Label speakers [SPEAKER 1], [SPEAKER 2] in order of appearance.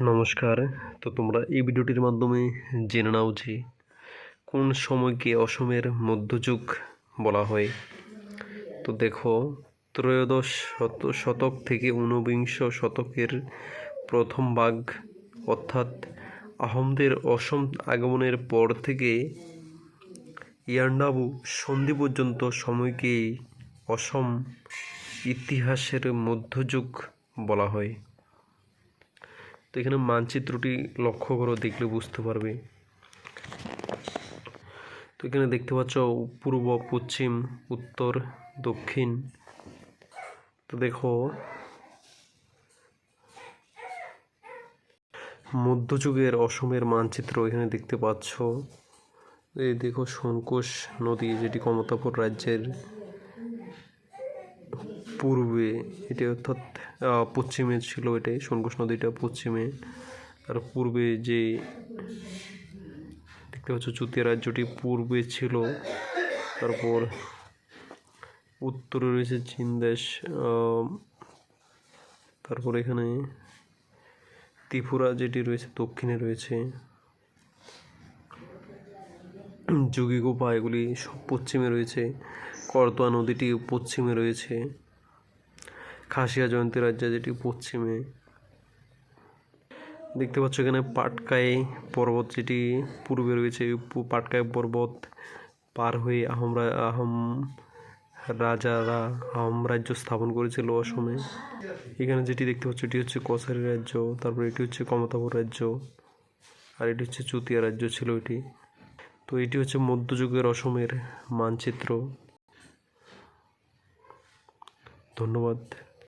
[SPEAKER 1] নমস্কার। তো তোমরা এই ভিডিওটির মাধ্যমে জেনে নাও যে কোন সময়কে অসমের মধ্যযুগ বলা হয়। তো দেখো, ত্রয়োদশ শত, শতক থেকে ঊনবিংশ শতকের প্রথম ভাগ, অর্থাৎ আহোমদের অসম আগমনের পর থেকে ইয়ান্ডাবু সন্ধি পর্যন্ত সময়কে অসম ইতিহাসের মধ্যযুগ বলা হয়। তো এখানে মানচিত্রটি লক্ষ্য করো, দেখলে বুঝতে পারবে। তো এখানে দেখতে পাচ্ছ পূর্ব, পশ্চিম, উত্তর, দক্ষিণ। তো দেখো, মধ্যযুগের অসমের মানচিত্র এখানে দেখতে পাচ্ছ। এই দেখো শঙ্কুশ নদী, যেটি কমতাপুর রাজ্যের পূর্বে, এটি অর্থাৎ পশ্চিমে ছিল এটাই শঙ্কুশ নদীটা পশ্চিমে। আর পূর্বে যে, দেখতে পাচ্ছ চুতিয়া রাজ্যটি পূর্বে ছিল। তারপর উত্তরে রয়েছে চীন দেশ তারপর এখানে ত্রিপুরা যেটি রয়েছে, দক্ষিণে রয়েছে। যোগীগোপা, এগুলি সব পশ্চিমে রয়েছে। করতোয়া নদীটি পশ্চিমে রয়েছে। খাসিয়া জয়ন্তী রাজ্য যেটি পশ্চিমে। দেখতে পাচ্ছ এখানে পাটকাই পর্বত যেটি পূর্বে রয়েছে পাটকাই পর্বত পার হয়ে আহমরা আহোম রাজারা আহোম রাজ্য স্থাপন করেছিল অসমে। এখানে যেটি দেখতে পাচ্ছ এটি হচ্ছে কসারি রাজ্য, তারপর এটি হচ্ছে কমতাপুর রাজ্য, আর এটি হচ্ছে চুতিয়া রাজ্য ছিল এটি। তো এটি হচ্ছে মধ্যযুগের অসমের মানচিত্র। ধন্যবাদ।